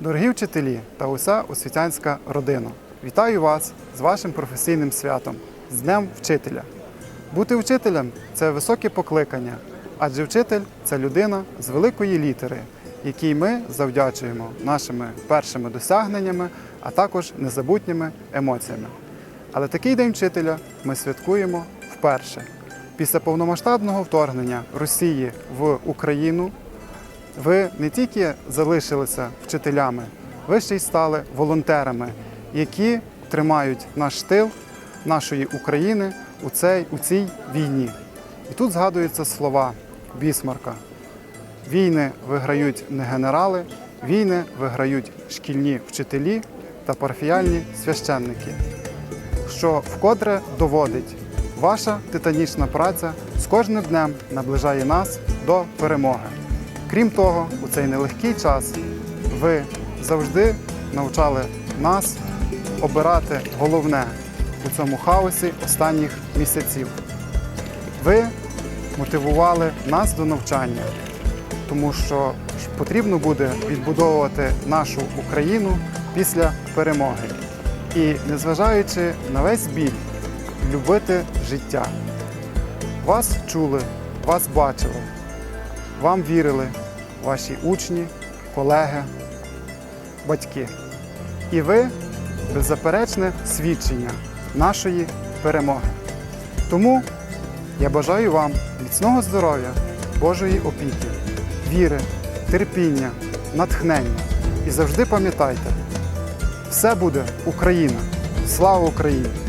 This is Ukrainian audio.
Дорогі вчителі та уся освітянська родина, вітаю вас з вашим професійним святом, з Днем Вчителя. Бути вчителем це високе покликання, адже вчитель це людина з великої літери, якій ми завдячуємо нашими першими досягненнями, а також незабутніми емоціями. Але такий день вчителя ми святкуємо вперше. Після повномасштабного вторгнення Росії в Україну ви не тільки залишилися вчителями, ви ще й стали волонтерами, які тримають наш тил нашої України у, цей, у цій війні. І тут згадуються слова Бісмарка. Війни виграють не генерали, війни виграють шкільні вчителі та парафіяльні священники, що вкотре доводить, ваша титанічна праця з кожним днем наближає нас до перемоги. Крім того, у цей нелегкий час ви завжди навчали нас обирати головне у цьому хаосі останніх місяців. Ви мотивували нас до навчання, тому що потрібно буде відбудовувати нашу Україну після перемоги. І незважаючи на весь біль, любити життя. Вас чули, вас бачили, вам вірили ваші учні, колеги, батьки. І ви беззаперечне свідчення нашої перемоги. Тому я бажаю вам міцного здоров'я, Божої опіки, віри, терпіння, натхнення. І завжди пам'ятайте, все буде Україна. Слава Україні!